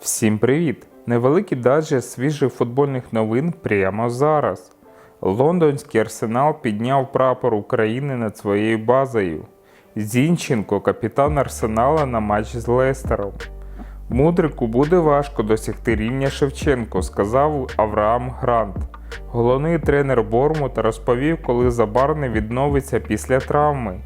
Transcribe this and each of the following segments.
Всім привіт! Невеликий даджест свіжих футбольних новин прямо зараз. Лондонський арсенал підняв прапор України над своєю базою. Зінченко, капітан Арсенала на матч з Лестером. Мудрику буде важко досягти рівня Шевченко, сказав Авраам Грант. Головний тренер Бормута розповів, коли Забарний відновиться після травми.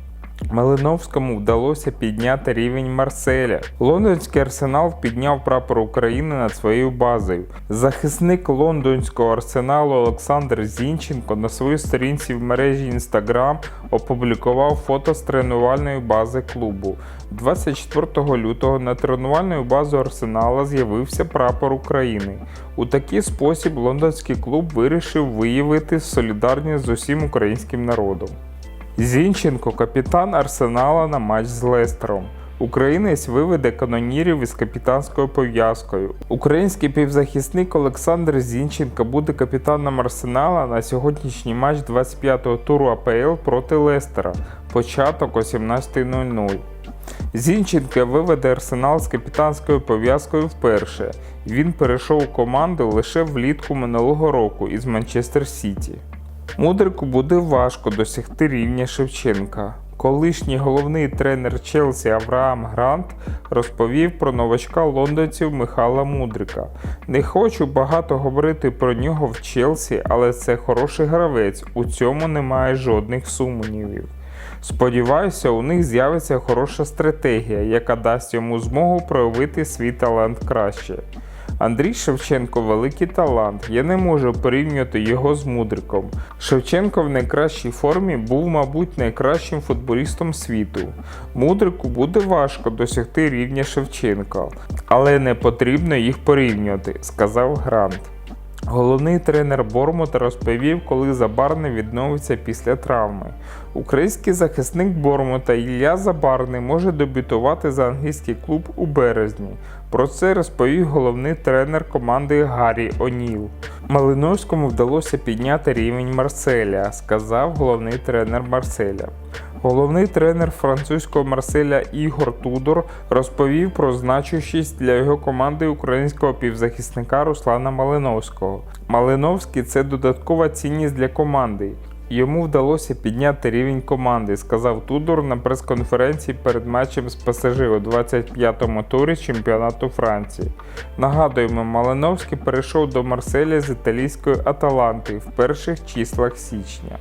Малиновському вдалося підняти рівень Марселя. Лондонський арсенал підняв прапор України над своєю базою. Захисник лондонського арсеналу Олександр Зінченко на своїй сторінці в мережі Instagram опублікував фото з тренувальної бази клубу. 24 лютого на тренувальну базу Арсенала з'явився прапор України. У такий спосіб лондонський клуб вирішив виявити солідарність з усім українським народом. Зінченко капітан Арсенала на матч з Лестером. Українець виведе канонірів із капітанською пов'язкою. Український півзахисник Олександр Зінченко буде капітаном Арсенала на сьогоднішній матч 25-го туру АПЛ проти Лестера. Початок о 17.00. Зінченко виведе Арсенал з капітанською пов'язкою вперше. Він перейшов у команду лише влітку минулого року із Манчестер Сіті. Мудрику буде важко досягти рівня Шевченка. Колишній головний тренер Челсі Авраам Грант розповів про новачка лондонців Михайла Мудрика. Не хочу багато говорити про нього в Челсі, але це хороший гравець, у цьому немає жодних сумнівів. Сподіваюся, у них з'явиться хороша стратегія, яка дасть йому змогу проявити свій талант краще. Андрій Шевченко великий талант. Я не можу порівнювати його з Мудриком. Шевченко в найкращій формі був, мабуть, найкращим футболістом світу. Мудрику буде важко досягти рівня Шевченка, але не потрібно їх порівнювати, сказав Грант. Головний тренер Бормута розповів, коли Забарний відновиться після травми. Український захисник Бормута Ілля Забарний може дебютувати за англійський клуб у березні. Про це розповів головний тренер команди Гаррі О'Ніл. Малиновському вдалося підняти рівень Марселя, сказав головний тренер Марселя. Головний тренер французького Марселя Ігор Тудор розповів про значущість для його команди українського півзахисника Руслана Малиновського. Малиновський це додаткова цінність для команди. Йому вдалося підняти рівень команди, сказав Тудор на прес-конференції перед матчем з ПСЖ у 25-му турі чемпіонату Франції. Нагадуємо, Малиновський перейшов до Марселя з італійської Аталанти в перших числах січня.